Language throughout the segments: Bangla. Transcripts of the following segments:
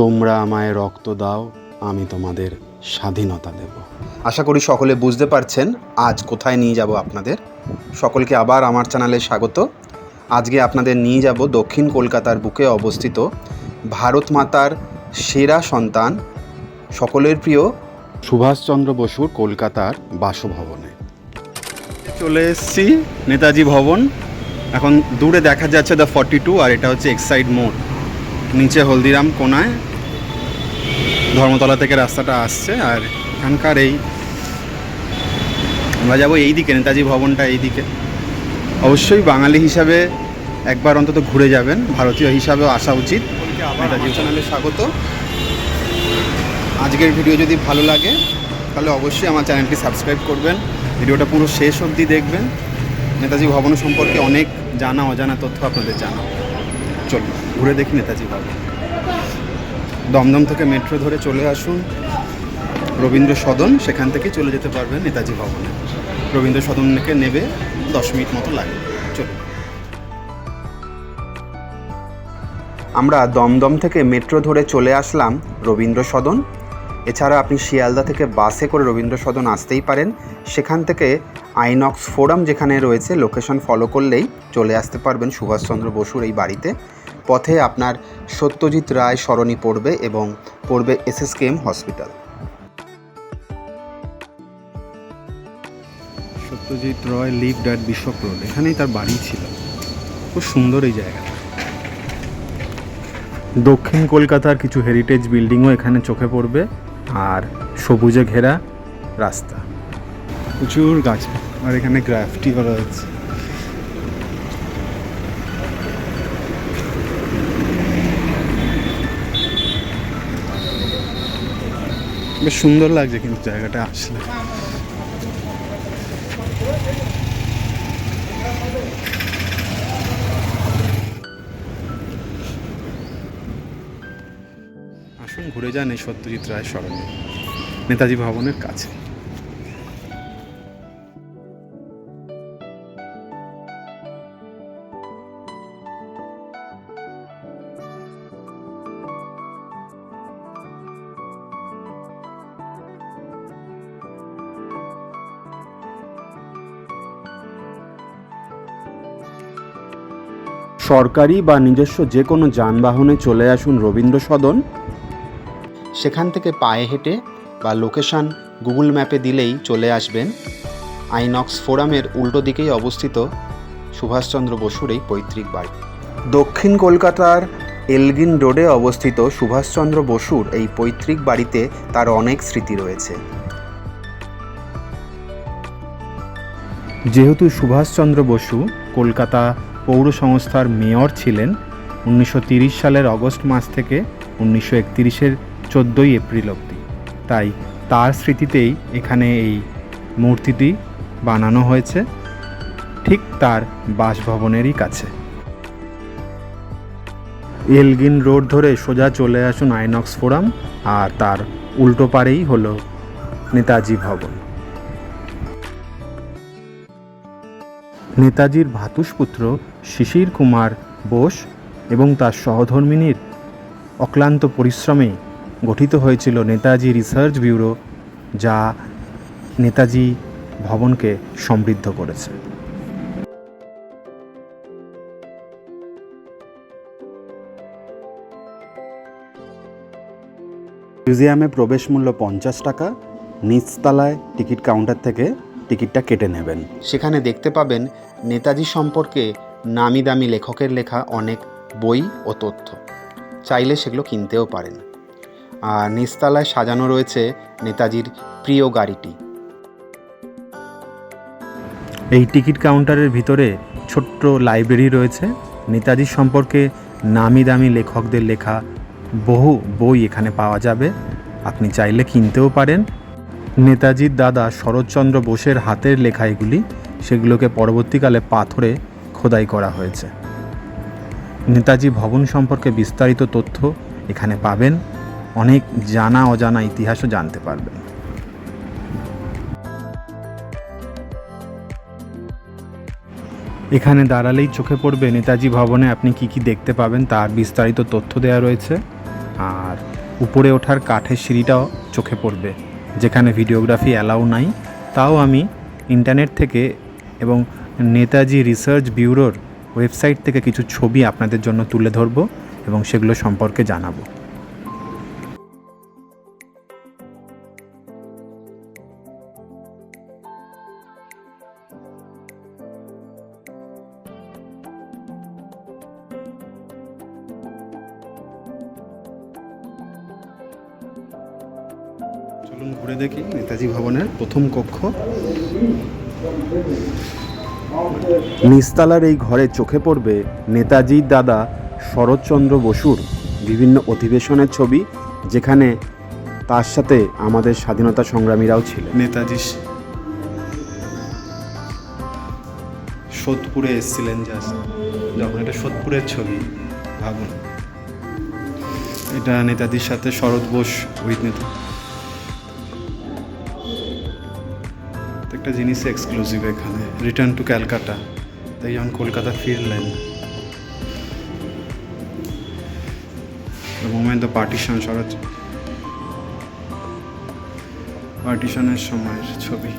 তোমরা আমায় রক্ত দাও আমি তোমাদের স্বাধীনতা দেব। আশা করি সকলে বুঝতে পারছেন আজ কোথায় নিয়ে যাব আপনাদের। সকলকে আবার আমার চ্যানেলে স্বাগত। আজকে আপনাদের নিয়ে যাব দক্ষিণ কলকাতার বুকে অবস্থিত ভারত মাতার সেরা সন্তান সকলের প্রিয় সুভাষচন্দ্র বসুর কলকাতার বাসভবনে। চলে এসেছি নেতাজি ভবন। এখন দূরে দেখা যাচ্ছে দ্য ফর্টি টু আর এটা হচ্ছে এক্সাইড মোড় নিচে হলদিরাম কোনায়। ধর্মতলা থেকে রাস্তাটা আসছে আর এখানকার এই আমরা যাব এই দিকে নেতাজি ভবনটা এই দিকে। অবশ্যই বাঙালি হিসাবে একবার অন্তত ঘুরে যাবেন ভারতীয় হিসাবেও আসা উচিত। নেতাজি চ্যানেলে স্বাগত। আজকের ভিডিও যদি ভালো লাগে তাহলে অবশ্যই আমার চ্যানেলটি সাবস্ক্রাইব করবেন। ভিডিওটা পুরো শেষ অবধি দেখবেন। নেতাজি ভবন সম্পর্কে অনেক জানা অজানা তথ্য আপনাদের জানা। চলুন ঘুরে দেখি নেতাজি ভবন। দমদম থেকে মেট্রো ধরে চলে আসুন রবীন্দ্র সদন, সেখান থেকে চলে যেতে পারবেন নেতাজি ভবনে। রবীন্দ্র সদনকে নেবে দশ মিনিট মতো লাগে চলুন। আমরা দমদম থেকে মেট্রো ধরে চলে আসলাম রবীন্দ্র সদন। এছাড়া আপনি শিয়ালদা থেকে বাসে করে রবীন্দ্র সদন আসতেই পারেন। সেখান থেকে আইনক্স ফোরাম যেখানে রয়েছে, লোকেশন ফলো করলেই চলে আসতে পারবেন সুভাষচন্দ্র বসুর এই বাড়িতে। পথে আপনার সত্যজিৎ রায় সরণি পড়বে এবং পড়বে SSKM hospital. Satyajit Ray lived at Bishop Road, এখানেই তার বাড়ি ছিল। খুব সুন্দর এই জায়গাটা দক্ষিণ কলকাতার কিছু হেরিটেজ বিল্ডিংও এখানে চোখে পড়বে, আর সবুজে ঘেরা রাস্তা। প্রচুর গাছ, আর এখানে গ্রাফটি করা হচ্ছে বেশ সুন্দর লাগছে কিন্তু জায়গাটা আসলে। আসুন ঘুরে যান এই সত্যজিৎ রায় স্মরণে, নেতাজি ভবনের কাছে। সরকারি বা নিজস্ব যে কোনো যানবাহনে চলে আসুন রবীন্দ্র সদন। সেখান থেকে পায়ে হেঁটে বা লোকেশান গুগল ম্যাপে দিলেই চলে আসবেন। আইনক্স ফোরামের উল্টো দিকেই অবস্থিত সুভাষচন্দ্র বসুর এই পৈতৃক বাড়ি। দক্ষিণ কলকাতার এলগিন রোডে অবস্থিত সুভাষচন্দ্র বসুর এই পৈতৃক বাড়িতে তার অনেক স্মৃতি রয়েছে। যেহেতু সুভাষচন্দ্র বসু কলকাতা পৌর সংস্থার মেয়র ছিলেন উনিশশো সালের অগস্ট মাস থেকে উনিশশো একতিরিশের চোদ্দোই এপ্রিল অবধি। তাই তার স্মৃতিতেই এখানে এই মূর্তিটি বানানো হয়েছে, ঠিক তার বাসভবনেরই কাছে। এলগিন রোড ধরে সোজা চলে আসুন আইনক্স ফোরাম, আর তার উল্টো পারেই হলো নেতাজি ভবন। নেতাজির ভাতুষপুত্র শিশির কুমার বোস এবং তার সহধর্মিনীর অক্লান্ত পরিশ্রমে গঠিত হয়েছিল নেতাজি রিসার্চ ব্যুরো যা নেতাজি ভবনকে সমৃদ্ধ করেছে। মিউজিয়ামে প্রবেশ মূল্য পঞ্চাশ টাকা নিচতলায় টিকিট কাউন্টার থেকে টিকিটটা কেটে নেবেন। সেখানে দেখতে পাবেন নেতাজি সম্পর্কে নামি দামি লেখকের লেখা অনেক বই ও তথ্য। চাইলে সেগুলো কিনতেও পারেন। আর নিচতলায় সাজানো রয়েছে নেতাজির প্রিয় গাড়িটি। এই টিকিট কাউন্টারের ভিতরে ছোট্ট লাইব্রেরি রয়েছে। নেতাজি সম্পর্কে নামি দামি লেখকদের লেখা বহু বই এখানে পাওয়া যাবে। আপনি চাইলে কিনতেও পারেন। নেতাজির দাদা শরৎচন্দ্র বোসের হাতের লেখা এগুলি। সেগুলোকে পরবর্তীকালে পাথরে খোদাই করা হয়েছে। নেতাজি ভবন সম্পর্কে বিস্তারিত তথ্য এখানে পাবেন। অনেক জানা অজানা ইতিহাসও জানতে পারবেন। এখানে দাঁড়ালেই চোখে পড়বে নেতাজি ভবনে আপনি কি কি দেখতে পাবেন তার বিস্তারিত তথ্য দেওয়া রয়েছে। আর উপরে ওঠার কাঠের সিঁড়িটাও চোখে পড়বে, যেখানে ভিডিওগ্রাফি অ্যালাউ নাই। তাও আমি ইন্টারনেট থেকে এবং নেতাজি রিসার্চ ব্যুরোর ওয়েবসাইট থেকে কিছু ছবি আপনাদের জন্য তুলে ধরবো এবং সেগুলো সম্পর্কে জানাব। চলুন ঘুরে দেখি নেতাজি ভবনের প্রথম কক্ষ। নিস্তালার এই ঘরে চোখে পড়বে নেতাজির দাদা শরৎচন্দ্র বসুর বিভিন্ন অধিবেশনের ছবি, যেখানে তার সাথে আমাদের স্বাধীনতা সংগ্রামীরাও ছিলেন। নেতাজি সোদপুরে এসেছিলেন যখন এটা সোদপুরের ছবি, ভাবুন। এটা নেতাজির সাথে শরৎ বোস উইথ নেতা একটা জিনিস এক্সক্লুসিভ এখানে রিটার্ন টু ক্যালকাটা। তাই যখন কলকাতা ফিরলেন মোমেন্ট দ্য পার্টিশন শরৎ পার্টিশনের সময়ের ছবি।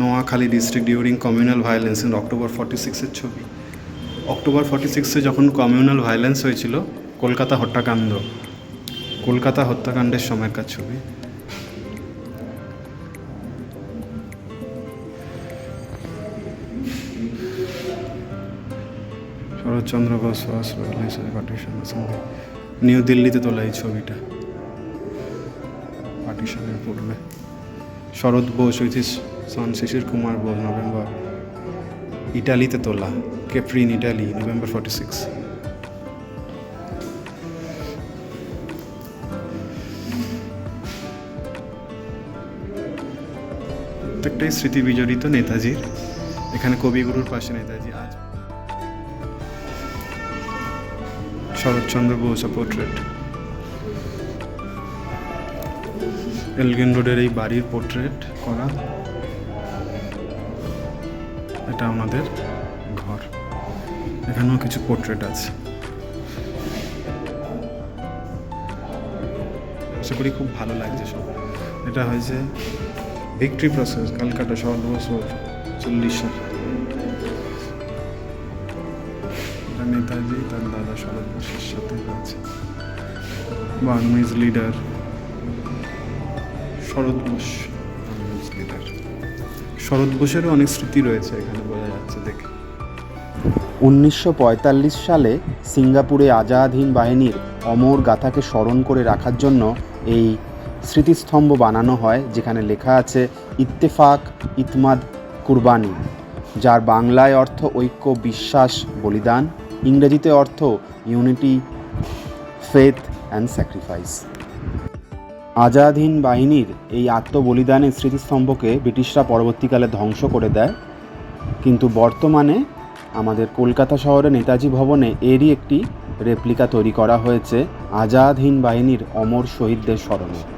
Noakhali district during communal violence in October forty সিক্সের ছবি। অক্টোবর ফর্টি সিক্সে যখন কমিউনাল ভায়োলেন্স হয়েছিল, কলকাতা হত্যাকাণ্ড। কলকাতা হত্যাকাণ্ডের সময়কার ছবি। শরৎচন্দ্র বোস পার্টিশন নিউ দিল্লিতে তোলা এই ছবিটা। পার্টিশনের পূর্বে। Sarat Bose with his son Sisir Kumar Bose November. ইটালিতে তোলা। Capri in Italy November forty six প্রত্যেকটাই স্মৃতি বিজড়িত নেতাজির। এখানে কবিগুরুর পাশে নেতাজি আজ শরৎচন্দ্র বোস পোর্ট্রেট এলগিন রোডের এই বাড়ির পোর্ট্রেট করা। এটা আমাদের ঘর। এখানেও কিছু পোর্ট্রেট আছে। আশা করি খুব ভালো লাগছে সব। এটা হয়েছে ভিক্টরি প্রসেস ক্যালকাটা শরৎ বছর চল্লিশ সাল। নেতাজি তার দাদা শরৎ বোসের সাথে আছে। Burmese leader Sarat Bose. Burmese leader Sarat বোসেরও অনেক স্মৃতি রয়েছে এখানে বোঝা যাচ্ছে দেখে। উনিশশো পঁয়তাল্লিশ সালে সিঙ্গাপুরে আজাদ হিন্দ বাহিনীর অমর গাথাকে স্মরণ করে রাখার জন্য এই স্মৃতিস্তম্ভ বানানো হয় যেখানে লেখা আছে ইত্তেফাক ইতমাদ কুরবানি যার বাংলায় অর্থ ঐক্য বিশ্বাস বলিদান। ইংরেজিতে অর্থ, unity faith and sacrifice Azad Hind বাহিনীর এই আত্মবলিদানের স্মৃতিস্তম্ভকে ব্রিটিশরা পরবর্তীকালে ধ্বংস করে দেয়। কিন্তু বর্তমানে আমাদের কলকাতা শহরে নেতাজি ভবনে এরই একটি রেপ্লিকা তৈরি করা হয়েছে আজাদ হিন্দ বাহিনীর অমর শহীদদের স্মরণে।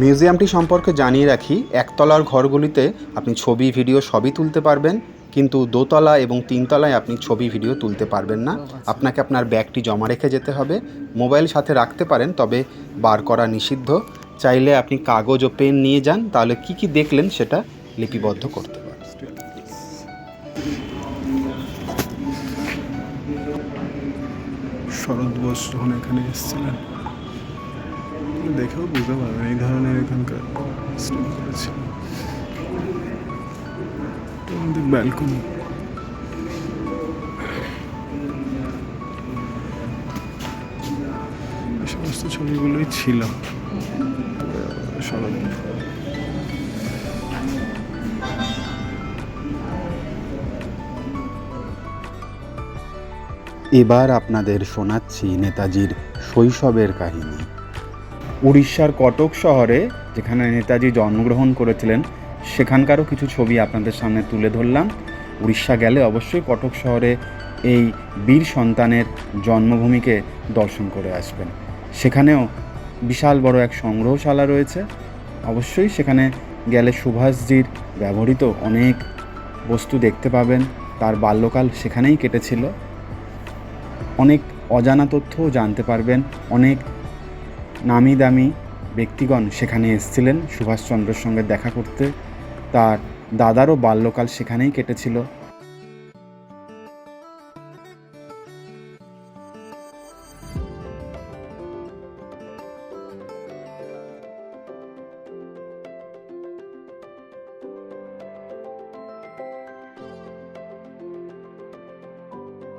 মিউজিয়ামটি সম্পর্কে জানিয়ে রাখি, একতলার ঘরগুলিতে আপনি ছবি, ভিডিও সবই তুলতে পারবেন, কিন্তু দোতলা এবং তিনতলায় আপনি ছবি, ভিডিও তুলতে পারবেন না। আপনাকে আপনার ব্যাগটি জমা রেখে যেতে হবে। মোবাইল সাথে রাখতে পারেন, তবে বার করা নিষিদ্ধ। চাইলে আপনি কাগজ ও পেন নিয়ে যান, তাহলে কি কি দেখলেন সেটা লিপিবদ্ধ করতে পারেন। শরৎ বোস যখন এখানে এসেছিলেন। দেখেও বুঝতে পারবেন এই ধরনের এখানকার আমাদের ব্যালকনি সমস্ত ছবিগুলোই ছিল। এবার আপনাদের শোনাচ্ছি নেতাজির শৈশবের কাহিনী। উড়িষ্যার কটক শহরে, যেখানে নেতাজি জন্মগ্রহণ করেছিলেন, সেখানকারও কিছু ছবি আপনাদের সামনে তুলে ধরলাম। উড়িষ্যা গেলে অবশ্যই কটক শহরে এই বীর সন্তানের জন্মভূমিকে দর্শন করে আসবেন। সেখানেও বিশাল বড় এক সংগ্রহশালা রয়েছে। অবশ্যই সেখানে গেলে সুভাষজির ব্যবহৃত অনেক বস্তু দেখতে পাবেন। তার বাল্যকাল সেখানেই কেটেছিল। অনেক অজানা তথ্যও জানতে পারবেন। অনেক নামি দামি ব্যক্তিগণ সেখানে এসেছিলেন। সুভাষচন্দ্রের সঙ্গে দেখা করতে তার দাদারও বাল্যকাল সেখানেই কেটেছিল।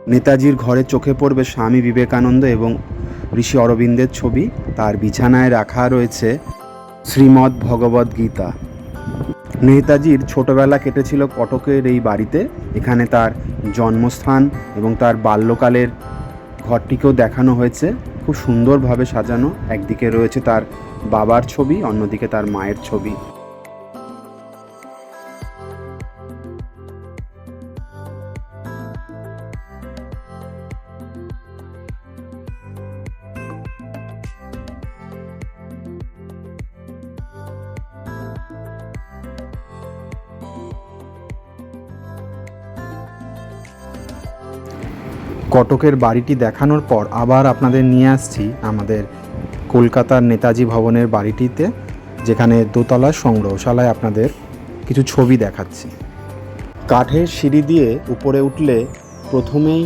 নেতাজির ঘরে চোখে পড়বে স্বামী বিবেকানন্দ এবং ঋষি অরবিন্দের ছবি। তার বিছানায় রাখা রয়েছে শ্রীমদ্ ভগবদ গীতা। নেতাজির ছোটবেলা কেটেছিল কটকের এই বাড়িতে। এখানে তার জন্মস্থান এবং তার বাল্যকালের ঘরটিকেও দেখানো হয়েছে। খুব সুন্দরভাবে সাজানো। একদিকে রয়েছে তার বাবার ছবি, অন্যদিকে তার মায়ের ছবি। কটকের বাড়িটি দেখানোর পর আবার আপনাদের নিয়ে আসছি আমাদের কলকাতার নেতাজি ভবনের বাড়িটিতে, যেখানে দোতলা সংগ্রহশালায় আপনাদের কিছু ছবি দেখাচ্ছি। কাঠের সিঁড়ি দিয়ে উপরে উঠলে প্রথমেই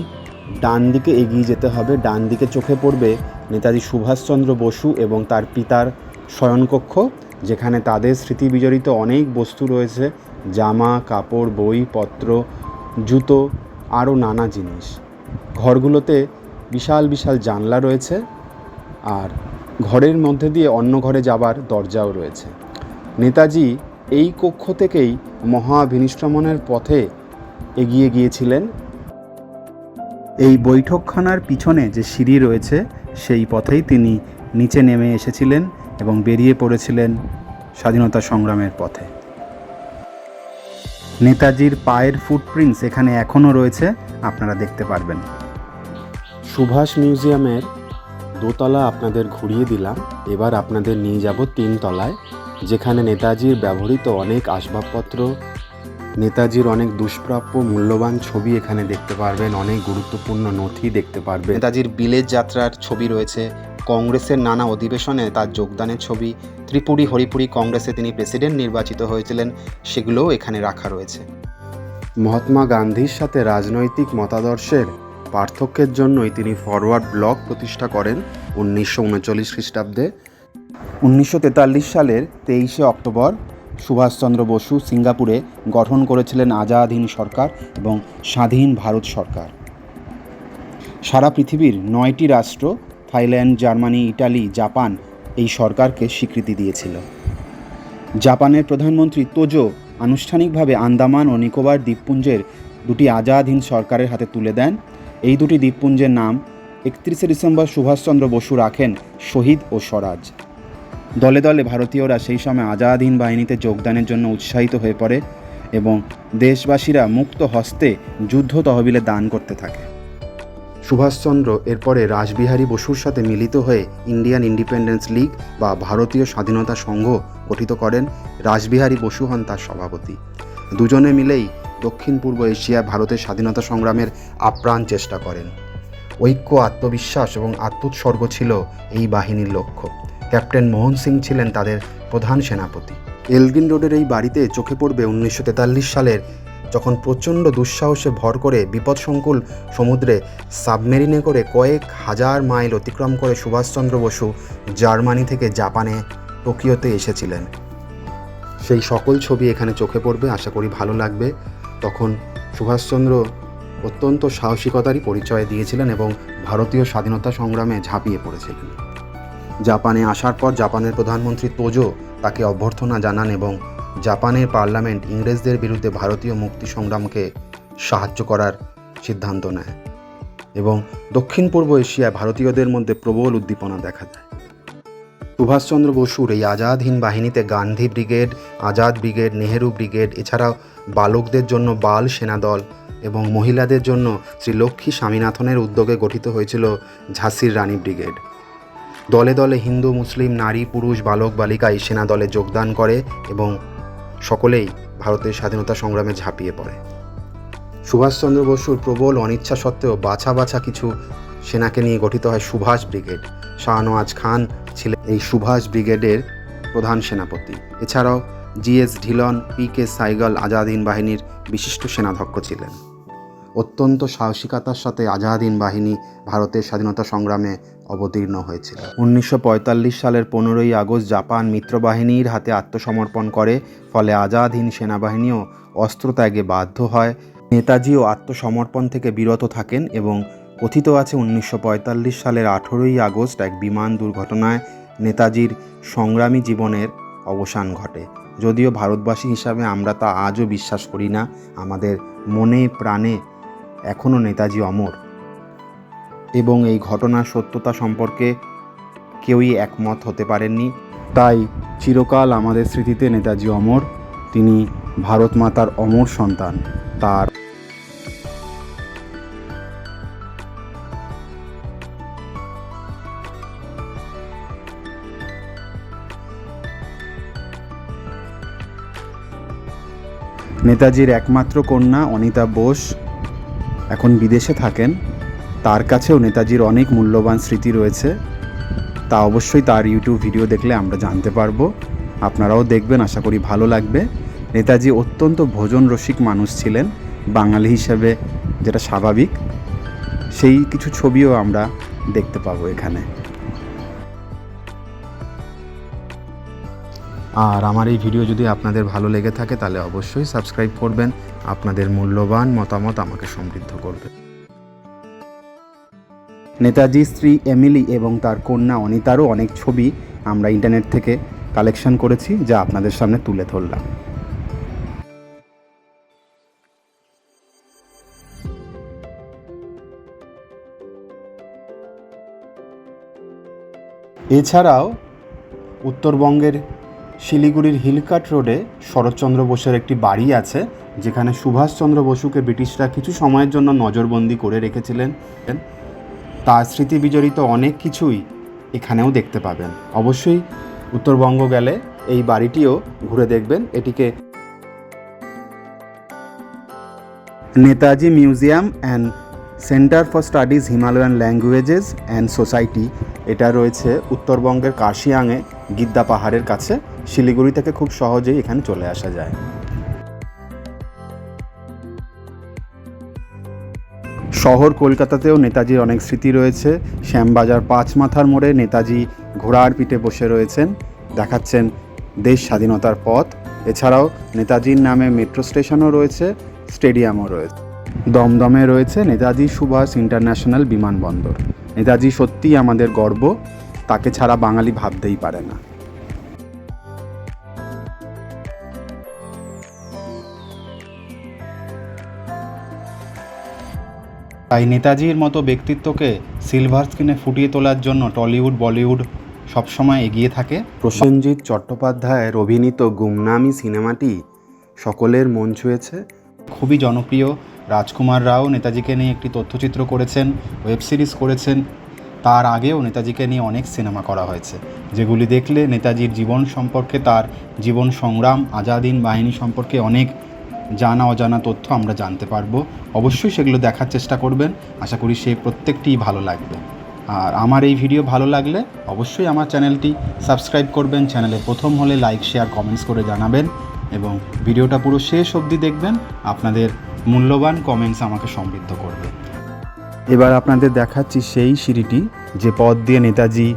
ডান দিকে এগিয়ে যেতে হবে। ডান দিকে চোখে পড়বে নেতাজি সুভাষচন্দ্র বসু এবং তার পিতার শয়নকক্ষ, যেখানে তাদের স্মৃতি বিজড়িত অনেক বস্তু রয়েছে, জামা, কাপড়, বই, পত্র, জুতো, আরও নানা জিনিস। ঘরগুলোতে বিশাল বিশাল জানলা রয়েছে আর ঘরের মধ্যে দিয়ে অন্য ঘরে যাবার দরজাও রয়েছে। নেতাজি এই কক্ষ থেকেই মহাবিনিশ্রমণের পথে এগিয়ে গিয়েছিলেন। এই বৈঠকখানার পিছনে যে সিঁড়ি রয়েছে, সেই পথেই তিনি নিচে নেমে এসেছিলেন এবং বেরিয়ে পড়েছিলেন স্বাধীনতা সংগ্রামের পথে। নেতাজির পায়ের ফুটপ্রিন্টস এখানে এখনও রয়েছে। আপনারা দেখতে পারবেন। সুভাষ মিউজিয়ামের দোতলা আপনাদের ঘুরিয়ে দিলাম। এবার আপনাদের নিয়ে যাব তিনতলায় যেখানে নেতাজির ব্যবহৃত অনেক আসবাবপত্র নেতাজির অনেক দুষ্প্রাপ্য মূল্যবান ছবি এখানে দেখতে পারবেন অনেক গুরুত্বপূর্ণ নথি দেখতে পারবেন। নেতাজির বিলেত যাত্রার ছবি রয়েছে কংগ্রেসের নানা অধিবেশনে তার যোগদানের ছবি ত্রিপুরী হরিপুরি কংগ্রেসে তিনি প্রেসিডেন্ট নির্বাচিত হয়েছিলেন সেগুলোও এখানে রাখা রয়েছে। মহাত্মা গান্ধীর সাথে রাজনৈতিক মতাদর্শের পার্থক্যের জন্যই তিনি ফরওয়ার্ড ব্লক প্রতিষ্ঠা করেন উনিশশো উনচল্লিশ খ্রিস্টাব্দে। উনিশশো তেতাল্লিশ সালের তেইশে অক্টোবর সুভাষচন্দ্র বসু সিঙ্গাপুরে গঠন করেছিলেন আজাদ হিন্দ সরকার এবং স্বাধীন ভারত সরকার। সারা পৃথিবীর নয়টি রাষ্ট্র, থাইল্যান্ড, জার্মানি, ইটালি, জাপান, এই সরকারকে স্বীকৃতি দিয়েছিল। জাপানের প্রধানমন্ত্রী তোজো আনুষ্ঠানিকভাবে আন্দামান ও নিকোবর দ্বীপপুঞ্জের দুটি আজাদহীন সরকারের হাতে তুলে দেন। এই দুটি দ্বীপপুঞ্জের নাম একত্রিশে ডিসেম্বর সুভাষচন্দ্র বসু রাখেন শহীদ ও স্বরাজ। দলে দলে ভারতীয়রা সেই সময় আজাদহীন বাহিনীতে যোগদানের জন্য উৎসাহিত হয়ে পড়ে এবং দেশবাসীরা মুক্ত হস্তে যুদ্ধ তহবিলে দান করতে থাকে। সুভাষচন্দ্র এরপরে রাসবিহারী বসুর সাথে মিলিত হয়ে ইন্ডিয়ান ইন্ডিপেন্ডেন্স লীগ বা ভারতীয় স্বাধীনতা সংঘ গঠিত করেন রাসবিহারী বসু হন তার সভাপতি। দুজনে মিলেই দক্ষিণ পূর্ব এশিয়া ভারতের স্বাধীনতা সংগ্রামের আপ্রাণ চেষ্টা করেন। ঐক্য, আত্মবিশ্বাস এবং আত্মোৎসর্গ ছিল এই বাহিনীর লক্ষ্য। ক্যাপ্টেন মোহন সিং ছিলেন তাদের প্রধান সেনাপতি। এলগিন রোডের এই বাড়িতে চোখে পড়বে উনিশশো তেতাল্লিশ সালের যখন প্রচণ্ড দুঃসাহসে ভর করে বিপদসংকুল সমুদ্রে সাবমেরিনে করে কয়েক হাজার মাইল অতিক্রম করে সুভাষচন্দ্র বসু জার্মানি থেকে জাপানে টোকিওতে এসেছিলেন। সেই সকল ছবি এখানে চোখে পড়বে, আশা করি ভালো লাগবে। তখন সুভাষচন্দ্র অত্যন্ত সাহসিকতারই পরিচয় দিয়েছিলেন এবং ভারতীয় স্বাধীনতা সংগ্রামে ঝাঁপিয়ে পড়েছিলেন। জাপানে আসার পর জাপানের প্রধানমন্ত্রী তোজো তাকে অভ্যর্থনা জানান এবং জাপানের পার্লামেন্ট ইংরেজদের বিরুদ্ধে ভারতীয় মুক্তি সংগ্রামকে সাহায্য করার সিদ্ধান্ত নেয় এবং দক্ষিণ পূর্ব এশিয়ায় ভারতীয়দের মধ্যে প্রবল উদ্দীপনা দেখা যায় সুভাষচন্দ্র বসুর এই আজাদ হিন্দ বাহিনীতে Gandhi brigade, Azad brigade, Nehru brigade, এছাড়াও বালকদের জন্য বাল সেনাদল এবং মহিলাদের জন্য শ্রী লক্ষ্মী স্বামীনাথনের উদ্যোগে গঠিত হয়েছিল ঝাঁসির রানী ব্রিগেড। দলে দলে হিন্দু, মুসলিম, নারী, পুরুষ, বালক বালিকা এই সেনা দলে যোগদান করে এবং সকলেই ভারতের স্বাধীনতা সংগ্রামে ঝাঁপিয়ে পড়ে। সুভাষচন্দ্র বসুর প্রবল অনিচ্ছা সত্ত্বেও বাছা বাছা কিছু সেনাকে নিয়ে গঠিত হয় সুভাষ ব্রিগেড। শাহনওয়াজ খান ছিলেন এই সুভাষ ব্রিগেডের প্রধান সেনাপতি। এছাড়াও GS Dhillon, P K Sahgal আজাদিন বাহিনীর বিশিষ্ট সেনাধ্যক্ষ ছিলেন। অত্যন্ত সাহসিকতার সাথে আজাদিন বাহিনী ভারতের স্বাধীনতা সংগ্রামে অবতীর্ণ হয়েছিল। উনিশশো পঁয়তাল্লিশ সালের পনেরোই আগস্ট জাপান মিত্রবাহিনীর হাতে আত্মসমর্পণ করে, ফলে আজাদ সেনাবাহিনীও অস্ত্র ত্যাগে বাধ্য হয়। নেতাজিও আত্মসমর্পণ থেকে বিরত থাকেন এবং কথিত আছে উনিশশো পঁয়তাল্লিশ সালের আঠেরোই আগস্ট এক বিমান দুর্ঘটনায় নেতাজির সংগ্রামী জীবনের অবসান ঘটে। যদিও ভারতবাসী হিসাবে আমরা তা আজও বিশ্বাস করি না, আমাদের মনে প্রাণে এখনও নেতাজি অমর। এবং এই ঘটনার সত্যতা সম্পর্কে কেউই একমত হতে পারেননি। তাই চিরকাল আমাদের স্মৃতিতে নেতাজি অমর, তিনি ভারত মাতার অমর সন্তান, তার নেতাজির একমাত্র কন্যা অনিতা বোস এখন বিদেশে থাকেন। তার কাছেও নেতাজির অনেক মূল্যবান স্মৃতি রয়েছে। তা অবশ্যই তার ইউটিউব ভিডিও দেখলে আমরা জানতে পারব। আপনারাও দেখবেন, আশা করি ভালো লাগবে। নেতাজি অত্যন্ত ভোজন রসিক মানুষ ছিলেন, বাঙালি হিসেবে যেটা স্বাভাবিক। সেই কিছু ছবিও আমরা দেখতে পাবো এখানে। আর আমার এই ভিডিও যদি আপনাদের ভালো লেগে থাকে, তাহলে অবশ্যই সাবস্ক্রাইব করবেন। আপনাদের মূল্যবান মতামত আমাকে সমৃদ্ধ করবে। নেতাজি স্ত্রী এমিলি এবং তার কন্যা অনিতারও অনেক ছবি আমরা ইন্টারনেট থেকে কালেকশন করেছি, যা আপনাদের সামনে তুলে ধরলাম। এছাড়াও উত্তরবঙ্গের শিলিগুড়ির হিলকাট রোডে শরৎচন্দ্র বোসের একটি বাড়ি আছে, যেখানে সুভাষচন্দ্র বসুকে ব্রিটিশরা কিছু সময়ের জন্য নজরবন্দি করে রেখেছিলেন। তার স্মৃতি বিজড়িত অনেক কিছুই এখানেও দেখতে পাবেন। অবশ্যই উত্তরবঙ্গ গেলে এই বাড়িটিও ঘুরে দেখবেন। এটিকে Netaji museum and centre for studies Himalayan languages and society. এটা রয়েছে উত্তরবঙ্গের কার্শিয়াংয়ে গিদ্দা পাহাড়ের কাছে। শিলিগুড়ি থেকে খুব সহজেই এখানে চলে আসা যায়। শহর কলকাতাতেও নেতাজির অনেক স্মৃতি রয়েছে। শ্যামবাজার পাঁচ মাথার মোড়ে নেতাজি ঘোড়ার পিঠে বসে রয়েছেন। দেখাচ্ছেন দেশ স্বাধীনতার পথ। এছাড়াও নেতাজির নামে মেট্রো স্টেশনও রয়েছে, স্টেডিয়ামও রয়েছে। দমদমে রয়েছে নেতাজি সুভাষ ইন্টারন্যাশনাল বিমানবন্দর। নেতাজি সত্যিই আমাদের গর্ব, তাকে ছাড়া বাঙালি ভাবতেই পারে না। তাই নেতাজির মতো ব্যক্তিত্বকে সিলভার স্ক্রিনে ফুটিয়ে তোলার জন্য টলিউড বলিউড সবসময় এগিয়ে থাকে। প্রসেনজিৎ চট্টোপাধ্যায়ের অভিনীত গুমনামি সিনেমাটি সকলের মন ছুঁয়েছে। খুবই জনপ্রিয়। রাজকুমার রাও নেতাজিকে নিয়ে একটি তথ্যচিত্র করেছেন ওয়েব সিরিজ করেছেন। তার আগেও নেতাজিকে নিয়ে অনেক সিনেমা করা হয়েছে। যেগুলি দেখলে নেতাজির জীবন সম্পর্কে তার জীবন সংগ্রাম আজাদিন বাহিনী সম্পর্কে অনেক জানা, অজানা তথ্য আমরা জানতে পারব। অবশ্যই সেগুলো দেখার চেষ্টা করবেন। আশা করি সেই প্রত্যেকটিই ভালো লাগবে। আর আমার এই ভিডিও ভালো লাগলে অবশ্যই আমার চ্যানেলটি সাবস্ক্রাইব করবেন। চ্যানেলে প্রথম হলে লাইক, শেয়ার, কমেন্টস করে জানাবেন এবং ভিডিওটা পুরো শেষ অবধি দেখবেন। আপনাদের মূল্যবান কমেন্টস আমাকে সমৃদ্ধ করবে। এবার আপনাদের দেখাচ্ছি সেই সিঁড়িটি যে পথ দিয়ে নেতাজি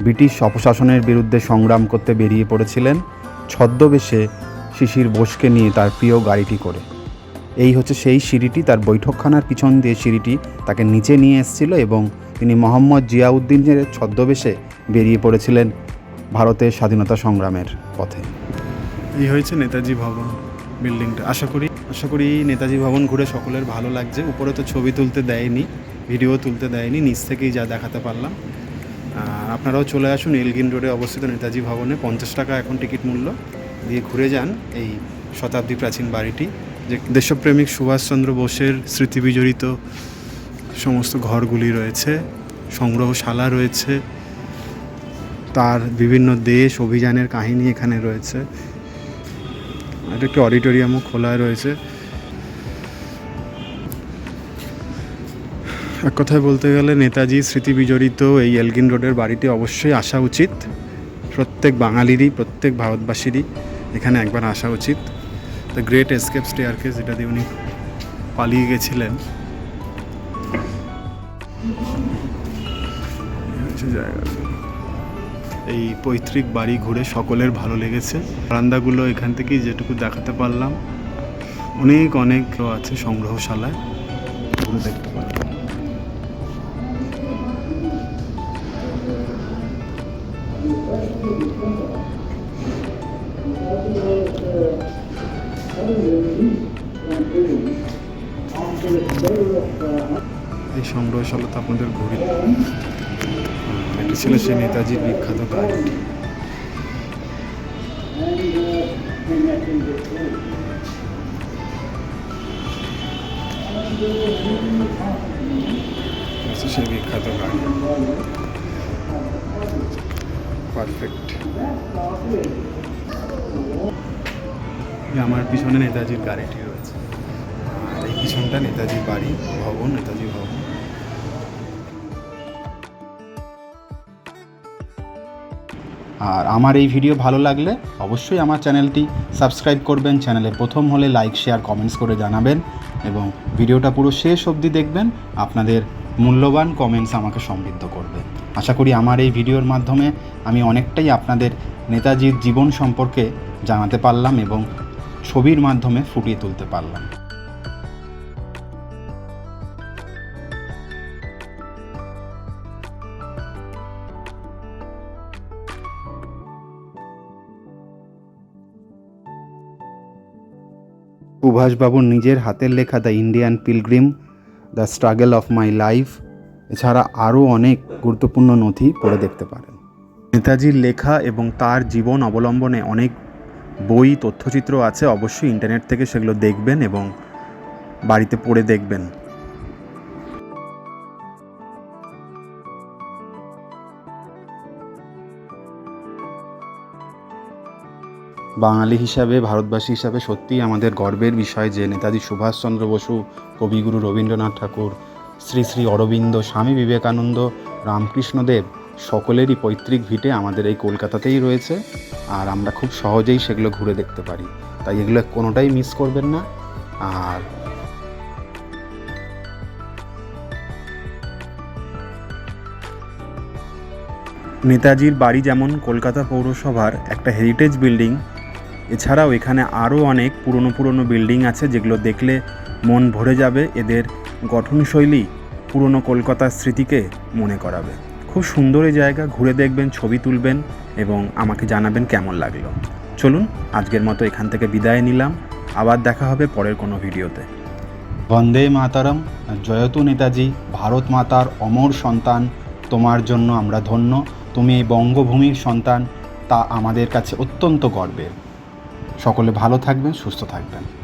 ব্রিটিশ অপশাসনের বিরুদ্ধে সংগ্রাম করতে বেরিয়ে পড়েছিলেন। ছদ্মবেশে শিশির বোসকে নিয়ে তার প্রিয় গাড়িটি করে। এই হচ্ছে সেই সিঁড়িটি, তার বৈঠকখানার পিছন দিয়ে সিঁড়িটি তাকে নিচে নিয়ে এসেছিল এবং তিনি মোহাম্মদ জিয়াউদ্দিনের ছদ্মবেশে বেরিয়ে পড়েছিলেন ভারতের স্বাধীনতা সংগ্রামের পথে। এই হয়েছে নেতাজি ভবন বিল্ডিংটা। আশা করি আশা করি নেতাজি ভবন ঘুরে সকলের ভালো লাগছে। উপরে তো ছবি তুলতে দেয়নি, ভিডিও তুলতে দেয়নি, নিচ থেকেই যা দেখাতে পারলাম। আপনারাও চলে আসুন, এলগিন রোডে অবস্থিত নেতাজি ভবনে। পঞ্চাশ টাকা এখন টিকিট মূল্য। দিয়ে ঘুরে যান এই শতাব্দী প্রাচীন বাড়িটি, যে দেশপ্রেমিক সুভাষচন্দ্র বোসের স্মৃতি বিজড়িত সমস্ত ঘরগুলি রয়েছে, সংগ্রহশালা রয়েছে, তার বিভিন্ন দেশ অভিযানের কাহিনী এখানে রয়েছে, আর একটি অডিটোরিয়ামও খোলা রয়েছে। এক কথায় বলতে গেলে নেতাজি স্মৃতি বিজড়িত এই এলগিন রোডের বাড়িটি অবশ্যই আসা উচিত। প্রত্যেক বাঙালিরই, প্রত্যেক ভারতবাসীরই। এখানে একবার আসা উচিত। দ্য গ্রেট এসকেপ স্টেয়ারকেস যেটা দিয়ে উনি পালিয়ে গেছিলেন। এই পৈতৃক বাড়ি ঘুরে সকলের ভালো লেগেছে। বারান্দাগুলো এখান থেকেই যেটুকু দেখাতে পারলাম। অনেক অনেক আছে সংগ্রহশালায়। দেখতে। এই সংগ্রহশালা তো আপনাদের ঘুরি এটি ছিল সেই নেতাজির বিখ্যাত হচ্ছে সেই বিখ্যাত গাড়ি পারফেক্ট। আমার পিছনে নেতাজির গাড়িটি রয়েছে। আর এই পিছনটা নেতাজির বাড়ি, ভবন, নেতাজি ভবন। আর আমার এই ভিডিও ভালো লাগলে অবশ্যই আমার চ্যানেলটি সাবস্ক্রাইব করবেন। চ্যানেলে প্রথম হলে লাইক, শেয়ার, কমেন্টস করে জানাবেন এবং ভিডিওটা পুরো শেষ অবধি দেখবেন। আপনাদের মূল্যবান কমেন্টস আমাকে সমৃদ্ধ করবে। আশা করি আমার এই ভিডিওর মাধ্যমে আমি অনেকটাই আপনাদের নেতাজির জীবন সম্পর্কে জানাতে পারলাম এবং ছবির মাধ্যমে ফুটিয়ে তুলতে পারলাম। সুভাষবাবুর নিজের হাতের লেখা the Indian pilgrim, the struggle of my life, এছাড়া আরও অনেক গুরুত্বপূর্ণ নথি পড়ে দেখতে পারেন। নেতাজির লেখা এবং তার জীবন অবলম্বনে অনেক বই, তথ্যচিত্র আছে, অবশ্যই ইন্টারনেট থেকে সেগুলো দেখবেন এবং বাড়িতে পড়ে দেখবেন। বাঙালি হিসাবে, ভারতবাসী হিসাবে সত্যিই আমাদের গর্বের বিষয় যে নেতাজি সুভাষচন্দ্র বসু, কবিগুরু রবীন্দ্রনাথ ঠাকুর, শ্রী শ্রী অরবিন্দ, স্বামী বিবেকানন্দ, রামকৃষ্ণদেব সকলেরই পৈতৃক ভিটে আমাদের এই কলকাতাতেই রয়েছে, আর আমরা খুব সহজেই সেগুলো ঘুরে দেখতে পারি। তাই এগুলো কোনোটাই মিস করবেন না। আর নেতাজির বাড়ি যেমন কলকাতা পৌরসভার একটা হেরিটেজ বিল্ডিং এছাড়াও এখানে আরও অনেক পুরনো পুরনো বিল্ডিং আছে যেগুলো দেখলে মন ভরে যাবে, এদের গঠনশৈলী পুরনো কলকাতার স্মৃতিকে মনে করাবে। খুব সুন্দর এই জায়গা, ঘুরে দেখবেন, ছবি তুলবেন এবং আমাকে জানাবেন কেমন লাগল। চলুন, আজকের মতো এখান থেকে বিদায় নিলাম। আবার দেখা হবে পরের কোনো ভিডিওতে। বন্দে মাতারম, জয়তু নেতাজি, ভারত মাতার অমর সন্তান, তোমার জন্য আমরা ধন্য। তুমি এই বঙ্গভূমির সন্তান, তা আমাদের কাছে অত্যন্ত গর্বের। সকলে ভালো থাকবেন, সুস্থ থাকবেন।